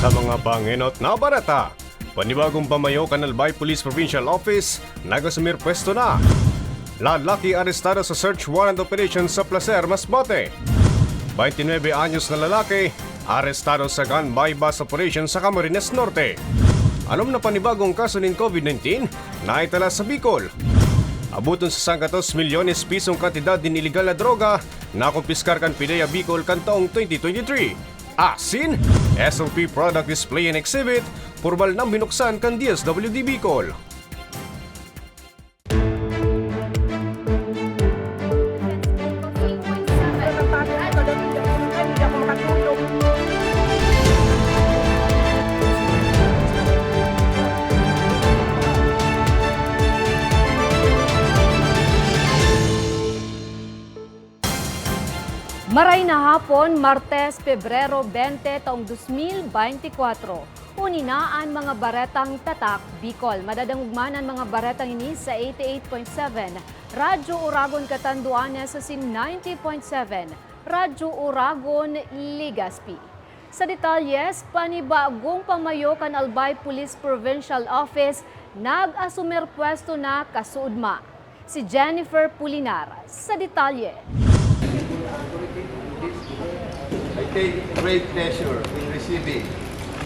Sa mga banginot na barata, panibagong pamayo Kanalbay Police Provincial Office, nagasumir pwesto na. Lalaki arestado sa search warrant operation sa Placer, Masbate. 29 anyos na lalaki, arestado sa gun buy-bust operation sa Camarines Norte. Anom na panibagong kaso ng COVID-19 na itala sa Bicol. Abuton sa 100 milyones pisong kantidad din iligal na droga na kumpiskar kan Pidea Bicol kan taong 2023. Asin, SOP Product Display and Exhibit, purbal nang binuksan kan DSWD Bicol. Maray na hapon, Martes, Pebrero 20, taong 2024. Uninaan mga baretang tatak, Bicol. Madadangugmanan mga baretang ini sa 88.7. Radyo Uragon Katanduanes sa sin 90.7. Radyo Uragon Ligaspi. Sa detalyes, panibagong pamayo kan Albay Police Provincial Office nag-asumer pwesto na kasuudma. Si Jennifer Pulinar sa detalye. I take great pleasure in receiving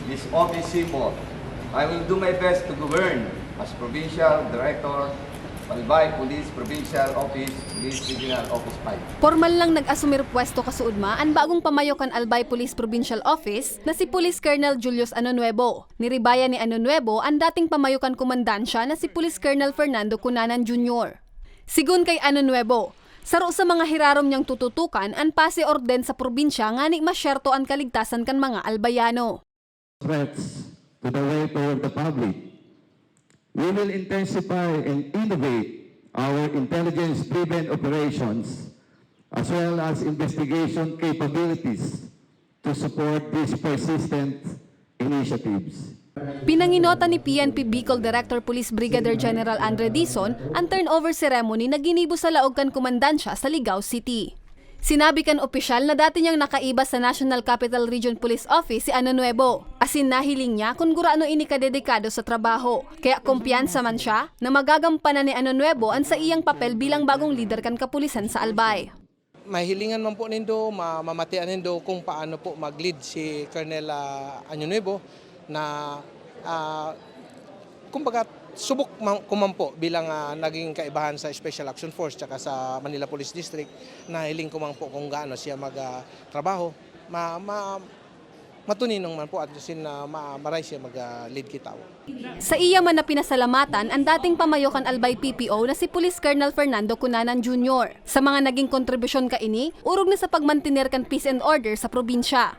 this office symbol. I will do my best to govern as Provincial Director, Albay Police Provincial Office, Police Regional Office 5. Formal lang nag-asumir pwesto kasuudma ang bagong pamayokan Albay Police Provincial Office na si Police Colonel Julius Anonuevo. Niribaya ni Anonuevo ang dating pamayokan komandansya na si Police Colonel Fernando Cunanan Jr. Sigun kay Anonuevo, saro sa mga hirarom niyang tututukan ang pase orden sa probinsya nga ni masyerto ang kaligtasan kan mga albayano. threats to the way toward the public. We will intensify and innovate our intelligence-driven operations as well as investigation capabilities to support these persistent initiatives. Pinanginota ni PNP Bicol Director Police Brigadier General Andre Dizon ang turnover ceremony na ginibo sa laogan komandansya sa Ligao City. Sinabi kan opisyal na dati niyang nakaiba sa National Capital Region Police Office si Ano Nuevo. Asin nahiling niya kung gurano ini kadedikado sa trabaho. Kaya kumpiyansa man siya na magagampanan ni Ano Nuevo ang sa iyang papel bilang bagong leader kan kapulisan sa Albay. mahilingan man po nindo, ma- mamatian nindo kung paano po mag-lead si Colonel uh, Anyo Nuevo na ah, kumbaga subok man, ko man po bilang ah, naging kaibahan sa Special Action Force tsaka sa Manila Police District na hiling ko man po kung gaano siya magtrabaho ma, ma, matuninong man po at sin na ma, maray siya mag-lead kitaw. Sa iya man na pinasalamatan ang dating pamayokan Albay PPO na si Police Colonel Fernando Cunanan Jr. Sa mga naging kontribusyon ka ini, urog na sa pagmantiner kan peace and order sa probinsya.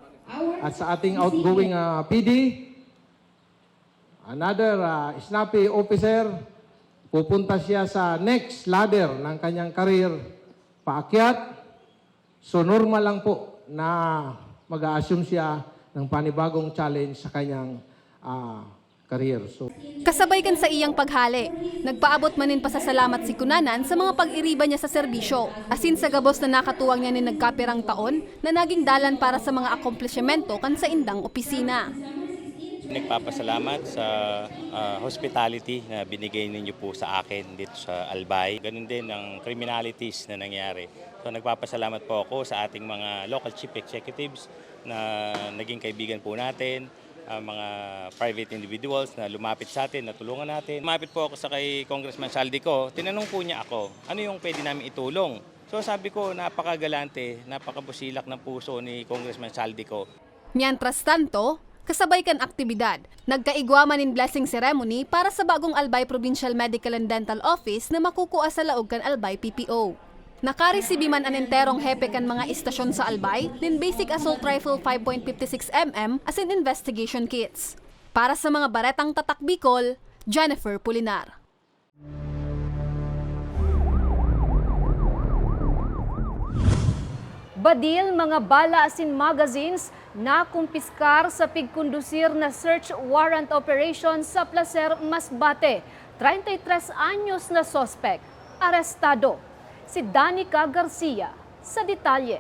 at sa ating outgoing ah, PD, another ah, snappy officer, pupunta siya sa next ladder ng kanyang career, paakyat. So normal lang po na mag-a-assume siya ng panibagong challenge sa kanyang ah, career. So Kasabay kan sa iyang paghali, nagpaabot manin pasasalamat si Kunanan sa mga pag-iriba niya sa serbisyo. Asin sa gabos na nakatuwang niya ni nagkapirang taon na naging dalan para sa mga akomplishmento kan sa indang opisina. Nagpapasalamat sa ah, hospitality na binigay ninyo po sa akin dito sa Albay. Ganun din ang criminalities na nangyari. So nagpapasalamat po ako sa ating mga local chief executives na naging kaibigan po natin, ang mga private individuals na lumapit sa atin, natulungan natin. Lumapit po ako sa kay Congressman Saldico, tinanong po niya ako, ano yung pwede namin itulong? So sabi ko, napakagalante, napakabusilak ng puso ni Congressman Saldico. Mientras tanto, kasabay kan aktibidad, nagkaigwaman in blessing ceremony para sa bagong Albay Provincial Medical and Dental Office na makukuha sa laog kan Albay PPO. Nakaresibi man an enterong hepe kan mga istasyon sa Albay, nin Basic Assault Rifle 5.56mm as in investigation kits. Para sa mga baretang tatak Bicol, Jennifer Pulinar. Badil mga bala asin magazines na kumpiskar sa pigkondusir na search warrant operation sa Placer, Masbate. 33 anyos na sospek, arestado. Si Danica Garcia sa detalye.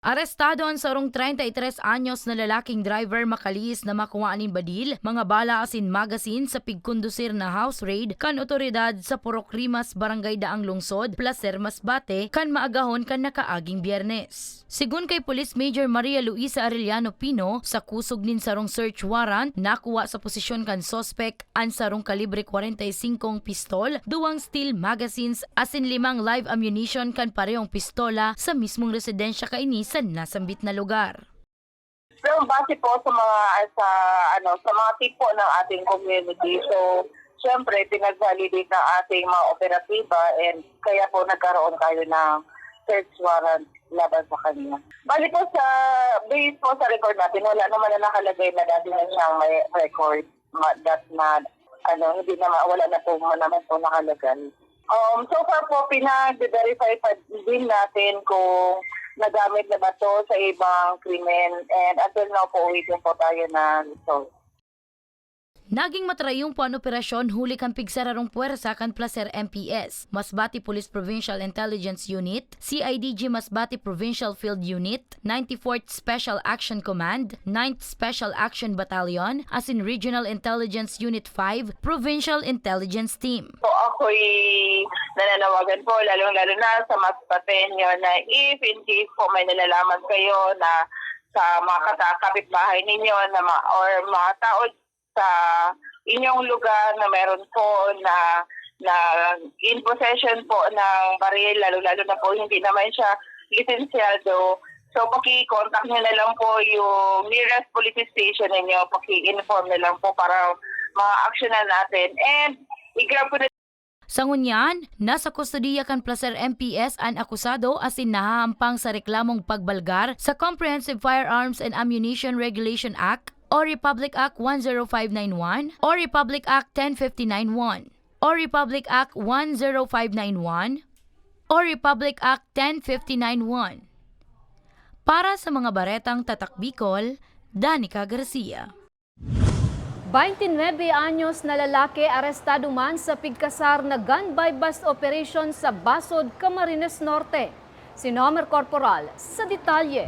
Arestado ang sarong 33 anyos na lalaking driver makalis na makuha ni Badil, mga bala asin magazine sa pigkondusir na house raid kan otoridad sa Purok Rimas Barangay Daang Lungsod, Placer Masbate, kan maagahon kan nakaaging biyernes. Sigun kay Police Major Maria Luisa Arellano Pino, sa kusog nin sarong search warrant, nakuha sa posisyon kan sospek ang sarong kalibre 45 pistol, duwang steel magazines asin limang live ammunition kan parehong pistola sa mismong residensya kaini sa nasambit na lugar. Pero base po sa mga sa ano sa mga tipo ng ating community. So, syempre pinag-validate ng ating mga operatiba and kaya po nagkaroon tayo ng search warrant laban sa kanya. Bali po sa base po sa record natin, wala naman na nakalagay na dati na siyang may record that na ano, hindi na wala na po naman po nakalagay. Um, so far po, pinag-verify pa din natin kung nagamit na ba to sa ibang krimen and until now po waiting po tayo na result. Naging matrayong po ang operasyon huli kan pigsararong puwersa kan Placer MPS, Masbati Police Provincial Intelligence Unit, CIDG Masbati Provincial Field Unit, 94th Special Action Command, 9th Special Action Battalion, as in Regional Intelligence Unit 5, Provincial Intelligence Team. So ako'y nananawagan po, lalong-lalo na sa mas patenyo na if in case po may nalalaman kayo na sa mga kapitbahay ninyo na ma- or mga tao sa inyong lugar na meron po na na in possession po ng baril, lalo-lalo na po hindi naman siya lisensyado. So, paki-contact nyo na lang po yung nearest police station ninyo. Paki-inform na lang po para ma-action na natin. And, i-grab ko na Sa ngunyan, nasa kustodiya kan Placer MPS ang akusado asin nahahampang sa reklamong pagbalgar sa Comprehensive Firearms and Ammunition Regulation Act o Republic Act 10591 o Republic Act 10591 o Republic Act 10591 o Republic Act 10591. Para sa mga baretang tatak Bicol, Danica Garcia. 29 anyos na lalaki arestado man sa pigkasar na gun by bust operation sa Basod, Camarines Norte. Si Nomer Corporal sa detalye.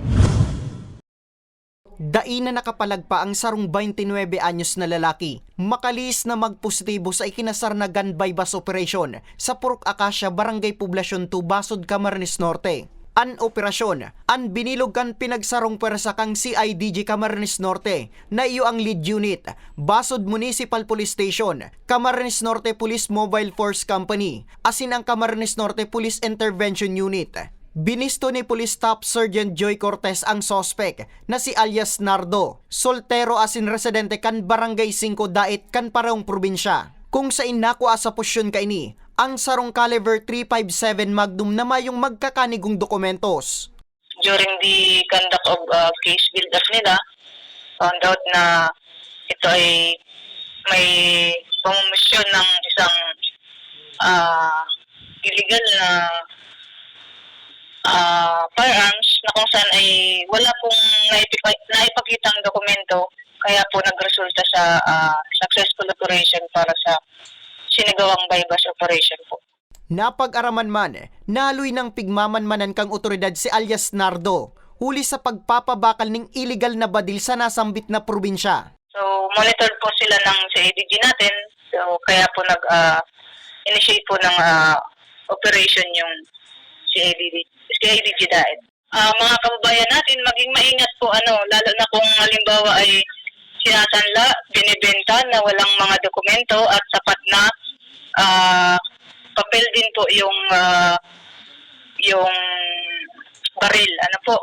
Dai na nakapalagpa ang sarong 29 anyos na lalaki. Makalis na magpositibo sa ikinasar na gun by bus operation sa Purok Acacia, Barangay Poblasyon 2, Basod, Camarines Norte. An operasyon, an binilog kan pinagsarong pwersa kang CIDG Camarines Norte na iyo ang lead unit, Basod Municipal Police Station, Camarines Norte Police Mobile Force Company, asin ang Camarines Norte Police Intervention Unit. Binisto ni Police Staff Sergeant Joy Cortez ang sospek na si alias Nardo, soltero asin residente kan Barangay 5 Dait kan Paraong Probinsya. Kung sa inako sa posyon ka ini, ang sarong caliber 357 Magnum na mayong magkakanigong dokumentos. during the conduct of uh, case build-up nila, found out na ito ay may pamamisyon ng isang ah, illegal na ah, firearms na kung saan ay wala pong naipipa- naipakitang dokumento kaya po nagresulta sa ah, successful operation para sa sinigawang bypass operation po. Napag-araman man, naloy ng pigmamanmanan kang otoridad si alias Nardo, huli sa pagpapabakal ng illegal na badil sa nasambit na probinsya. So, monitored po sila ng CIDG natin. So, kaya po nag-initiate po ng ah, operation yung CIDG, CIDG DAED. Ah, mga kababayan natin, maging maingat po ano, lalo na kung halimbawa ay sinasanla, binibenta na walang mga dokumento at sapat na ah, papel din po yung ah, yung baril. Ano po?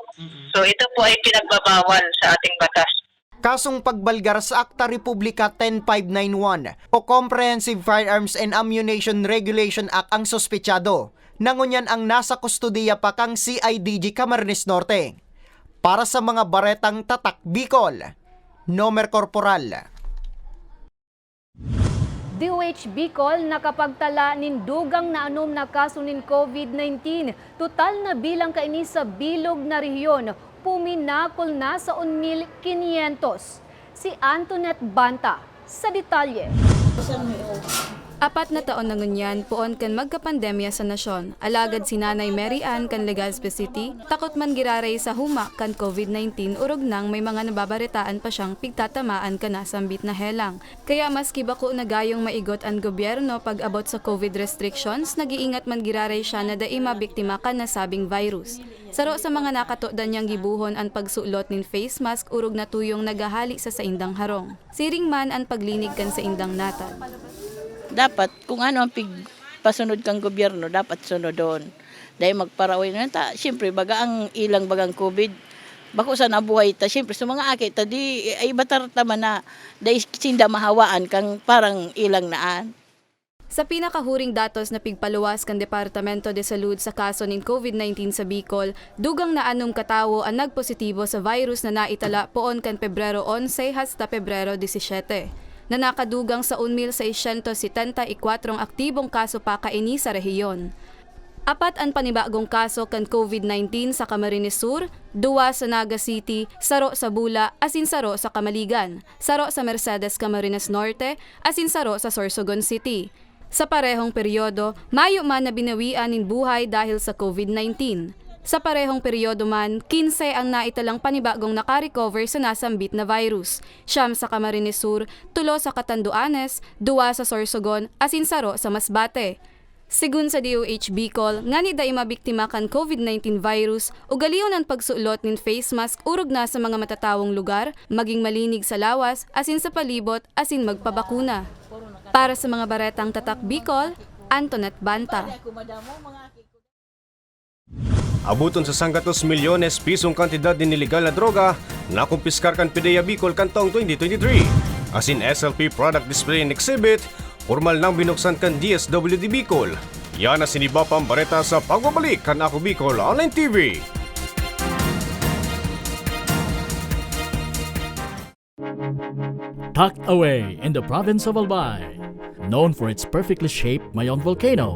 So, ito po ay pinagbabawal sa ating batas. Kasong pagbalgar sa Akta Republika 10591 o Comprehensive Firearms and Ammunition Regulation Act ang sospechado. Nangunyan ang nasa kustodiya pa kang CIDG Camarines Norte. Para sa mga baretang tatak Bicol, Nomer Corporal. DOH Bicol nakapagtala nin dugang na anom na kaso nin COVID-19. Total na bilang kaini sa bilog na rehiyon, puminakol na sa 1,500. Si Antoinette Banta sa detalye. Apat na taon na ngunyan, puon kan magkapandemya sa nasyon. Alagad si Nanay Mary Ann kan Legazpi City, takot man giraray sa huma kan COVID-19 urog nang may mga nababaritaan pa siyang pigtatamaan ka na sambit na helang. Kaya maski bako na gayong maigot ang gobyerno pag abot sa COVID restrictions, nag-iingat man giraray siya na dai mabiktima ka na sabing virus. Saro sa mga nakatodan niyang gibuhon ang pagsulot nin face mask urog na tuyong nagahali sa saindang harong. Siring man ang paglinig kan sa indang natad. Dapat kung ano ang pig pasunod kang gobyerno dapat sunod doon. Dahil magparaway na ta syempre baga ang ilang bagang covid bako sa nabuhay ta syempre sa mga akit ta di ay batar tama na dahil sinda mahawaan kang parang ilang naan. Sa pinakahuring datos na pigpaluwas kan Departamento de Salud sa kaso nin COVID-19 sa Bicol, dugang na anong katawo ang nagpositibo sa virus na naitala poon kan Pebrero 11 hasta Pebrero 17 na nakadugang sa 1,674 aktibong kaso pa kaini sa rehiyon. Apat ang panibagong kaso kan COVID-19 sa Camarines Sur, duwa sa Naga City, saro sa Bula, asin saro sa Kamaligan, saro sa Mercedes Camarines Norte, asin saro sa Sorsogon City. Sa parehong peryodo, mayo man na binawian nin buhay dahil sa COVID-19. Sa parehong peryodo man, 15 ang naitalang panibagong nakarecover sa nasambit na virus. Siyam sa Camarines Sur, tulo sa Catanduanes, duwa sa Sorsogon, asin saro sa Masbate. Sigun sa DOH Bicol, nga ni day mabiktima kan COVID-19 virus, ugalion ang pagsulot nin face mask urog na sa mga matatawong lugar, maging malinig sa lawas, asin sa palibot, asin magpabakuna. Para sa mga baretang tatak Bicol, Antoinette Banta. Abuton sa sanggatos milyones pisong kantidad din niligal na droga na kumpiskar kan PDEA Bicol kantong 2023. As in SLP Product Display and Exhibit, formal nang binuksan kan DSWD Bicol. Yan na siniba pang bareta sa pagbabalik kan Ako Bicol Online TV. tucked away in the province of Albay, known for its perfectly shaped Mayon volcano.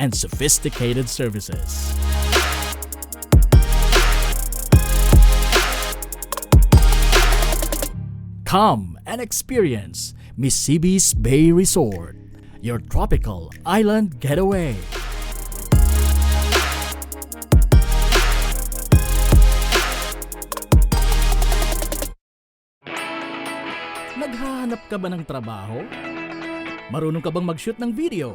and sophisticated services. Come and experience Mississippi's Bay Resort, your tropical island getaway. Naghahanap ka ba ng trabaho? Marunong ka bang mag-shoot ng video?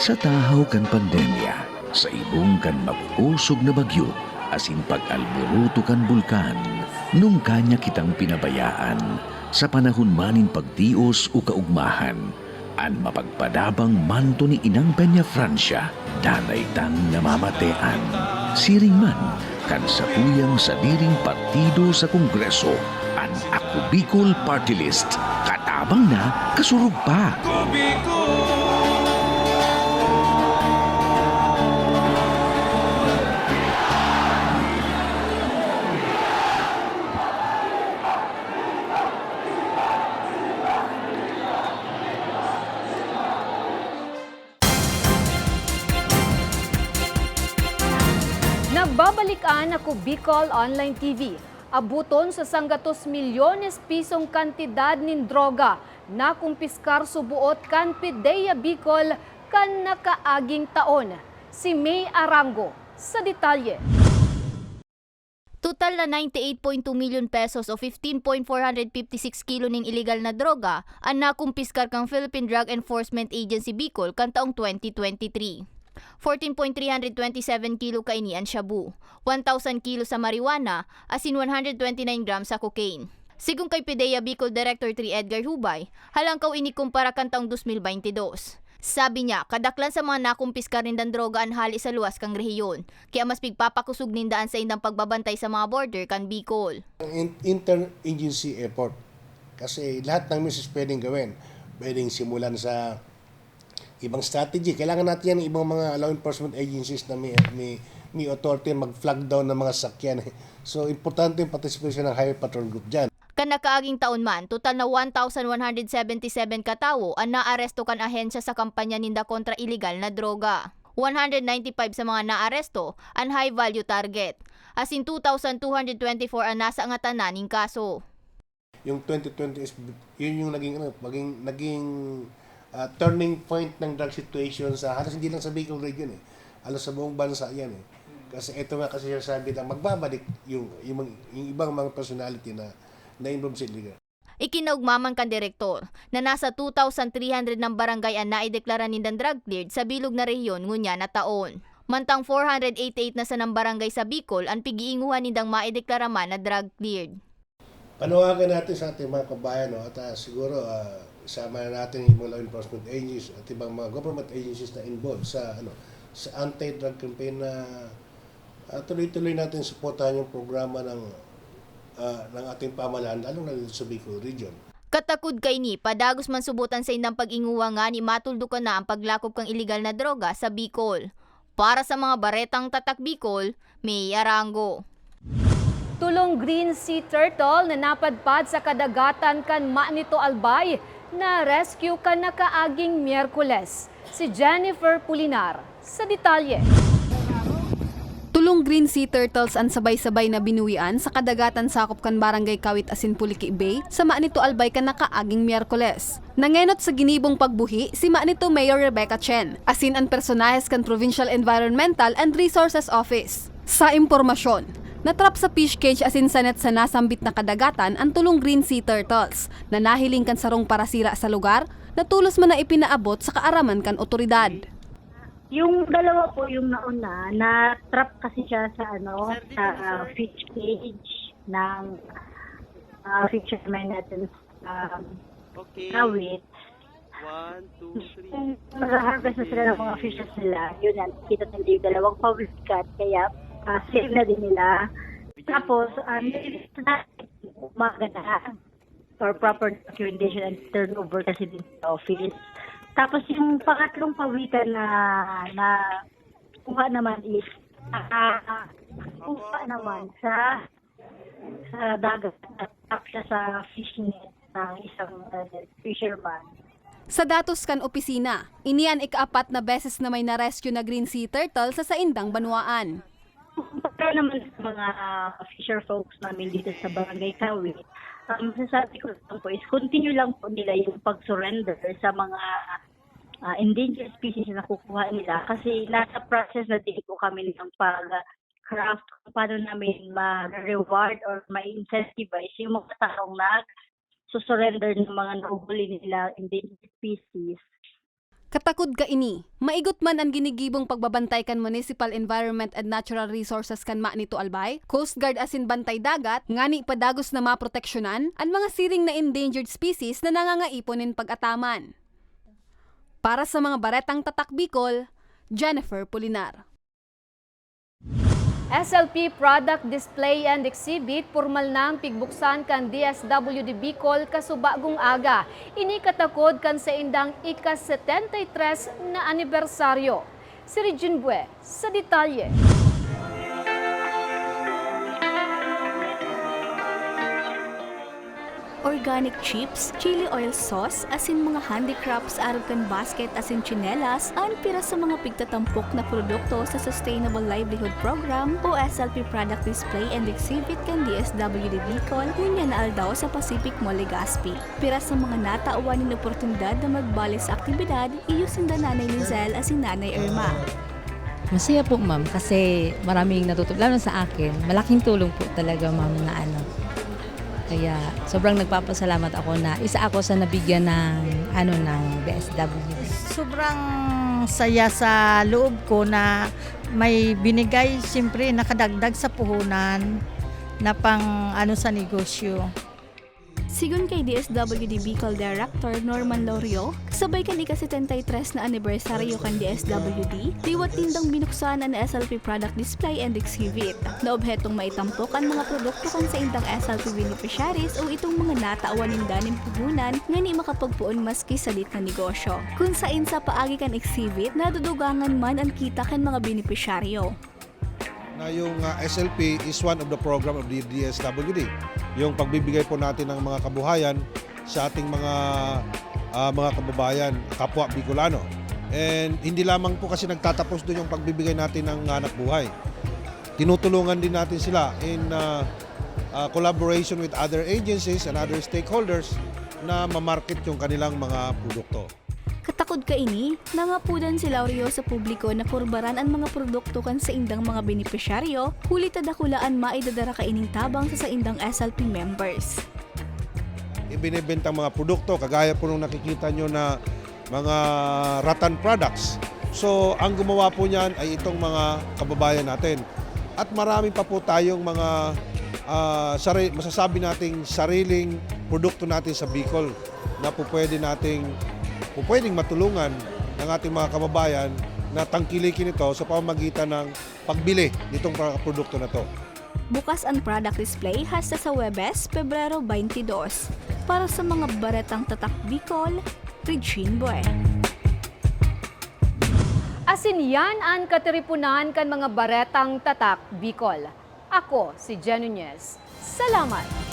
Sa tahaw kan pandemya, sa ibong kan mabuusog na bagyo, asin pag-alburuto kan bulkan, nung kanya kitang pinabayaan, sa panahon manin pagtios o kaugmahan, an mapagpadabang manto ni Inang Peña Francia, danay tang namamatean. Siring man, kan sa tuyang sa diring partido sa Kongreso, an Ako Bicol Party List, katabang na kasurug pa. Nagbabalikan Bicol Online TV. Abuton sa sanggatos milyones pisong kantidad nin droga na kumpiskar subuot kan Pideya Bicol kan nakaaging taon. Si May Arango sa detalye. Total na 98.2 million pesos o 15.456 kilo ning illegal na droga ang nakumpiskar kang Philippine Drug Enforcement Agency Bicol kan taong 2023. 14.327 kilo kainian shabu, 1,000 kilo sa marijuana, asin 129 grams sa cocaine. Sigung kay PIDEA Bicol Director 3 Edgar Hubay, halangkaw inikumpara kan taong 2022. Sabi niya, kadaklan sa mga nakumpiskar nindang droga ang hali sa luwas kang rehiyon, kaya mas pigpapakusog nindaan sa indang pagbabantay sa mga border kan Bicol. In- interagency effort. Kasi lahat ng misis pwedeng gawin. Pwedeng simulan sa ibang strategy. Kailangan natin yan ng ibang mga law enforcement agencies na may, may, may authority mag-flag down ng mga sakyan. So, importante yung participation ng Highway Patrol Group dyan. Kan nakaaging taon man, total na 1,177 katawo ang naaresto kan ahensya sa kampanya ninda kontra illegal na droga. 195 sa mga naaresto ang high value target. As in 2,224 ang nasa nga tanan ning kaso. Yung 2020 is, yun yung naging, ano, maging, naging ah, turning point ng drug situation sa, halos hindi lang sa Bicol region eh. Halos sa buong bansa yan eh. Kasi ito nga kasi sabi na magbabalik yung, yung, yung ibang mga personality na na-involve sa illegal. Ikinaugmaman kan direktor na nasa 2,300 ng barangay ang naideklara nindang drug cleared sa bilog na rehiyon ngunya na taon. Mantang 488 na sa ng barangay sa Bicol ang pigiinguhan nindang maideklara man na drug cleared. Panawagan natin sa ating mga kabayan no, at ah, siguro ah, isama na natin yung mga law enforcement agencies at ibang mga government agencies na involved sa ano sa anti-drug campaign na ah, tuloy-tuloy natin suportahan yung programa ng ah, ng ating pamahalaan lalo na sa Bicol region. Katakod kay ni, padagos man subutan sa indang pag-inguwa nga ni matuldukan na ang paglakop kang illegal na droga sa Bicol. Para sa mga baretang tatak Bicol, may arango. Tulong green sea turtle na napadpad sa kadagatan kan Manito Albay na rescue kan nakaaging Miyerkules. Si Jennifer Pulinar sa detalye. Tulong green sea turtles ang sabay-sabay na binuwian sa kadagatan sakop kan barangay Kawit Asin Puliki Bay sa Manito Albay kan nakaaging Miyerkules. Nangenot sa ginibong pagbuhi si Manito Mayor Rebecca Chen, asin ang personahes kan Provincial Environmental and Resources Office. Sa impormasyon, natrap sa fish cage asin sa net sa nasambit na kadagatan ang tulong green sea turtles na nahiling kan sarong parasira sa lugar na tulos man na ipinaabot sa kaaraman kan otoridad. Yung dalawa po yung nauna, na-trap kasi siya sa ano, sa uh, fish cage ng uh, fisherman natin sa um, Kawit. One, two, three. Mag-harvest na sila ng mga fishes nila. Yun yan, kita nila yung dalawang public cat, kaya uh, save na din nila. Tapos, um, umaga na for proper documentation and turnover kasi din sa office. Tapos yung pangatlong pawikan na na kuha naman is uh, kuha naman sa sa dagat at siya sa fish net ng isang uh, fisherman. Sa datos kan opisina, iniyan ikaapat na beses na may na-rescue na green sea turtle sa saindang banwaan. Para naman sa mga uh, fisher folks namin dito sa Barangay Kawit, ang masasabi ko lang po is continue lang po nila yung pag-surrender sa mga uh, endangered species na kukuha nila kasi nasa process na din po kami ng pag-craft kung paano namin ma-reward or ma-incentivize yung mga taong na surrender ng mga nahuhuli nila endangered species. Katakod ka ini, maigot man ang ginigibong pagbabantay kan Municipal Environment and Natural Resources kan Manito Albay, Coast Guard asin bantay dagat, ngani padagos na maproteksyonan ang mga siring na endangered species na nangangaiponin pag-ataman. Para sa mga baretang tatak Bicol, Jennifer Pulinar. SLP Product Display and Exhibit formal nang pigbuksan kan DSWD Bicol kasubagong aga. Ini katakod kan sa indang ika-73 na anibersaryo. Si Regine Bue sa detalye. Organic chips, chili oil sauce, asin mga handicrafts arab kan basket asin chinelas, an pira sa mga pigtatampok na produkto sa Sustainable Livelihood Program o SLP Product Display and Exhibit kan DSWD Bicol, ngunya na aldaw sa Pacific Mall Legazpi. Pira sa mga natauan ng oportunidad na magbali sa aktibidad, iyusin da nanay ni asin nanay Irma. Masaya po ma'am kasi maraming natutulong, lalo na sa akin. Malaking tulong po talaga ma'am na ano. Kaya sobrang nagpapasalamat ako na isa ako sa nabigyan ng ano ng BSW. Sobrang saya sa loob ko na may binigay, siyempre nakadagdag sa puhunan na pang ano sa negosyo. Sigon kay DSWD Bicol Director Norman Lorio, sabay kan ika-73 na anibersaryo kan DSWD, diwat tindang binuksan ang SLP product display and exhibit, na obhetong maitampok ang mga produkto kan sa indang SLP beneficiaries o itong mga nataawan danin puhunan nga ni makapagpuon maski salit na negosyo. Kung sa paagi kan exhibit, nadudugangan man ang kita kan mga beneficiaryo. na yung uh, SLP is one of the program of the DSWD. Yung pagbibigay po natin ng mga kabuhayan sa ating mga uh, mga kababayan, kapwa Bicolano. And hindi lamang po kasi nagtatapos doon yung pagbibigay natin ng hanap buhay. Tinutulungan din natin sila in uh, uh, collaboration with other agencies and other stakeholders na mamarket yung kanilang mga produkto. Katakod ka ini, nangapudan si Laurio sa publiko na kurbaran ang mga produkto kan sa indang mga benepisyaryo, huli tadakulaan maidadara ka ining tabang sa sa indang SLP members. ibinibentang mga produkto, kagaya po nung nakikita nyo na mga rattan products. So, ang gumawa po niyan ay itong mga kababayan natin. At marami pa po tayong mga ah, sari, masasabi nating sariling produkto natin sa Bicol na po pwede nating po pwedeng matulungan ng ating mga kababayan na tangkilikin ito sa pamamagitan ng pagbili nitong mga produkto na to. Bukas ang product display hasta sa Webes, Pebrero 22. Para sa mga baretang tatak Bicol, Regine Boy. Asin yan ang katiripunan kan mga baretang tatak Bicol. Ako si Jen Nunez. Salamat!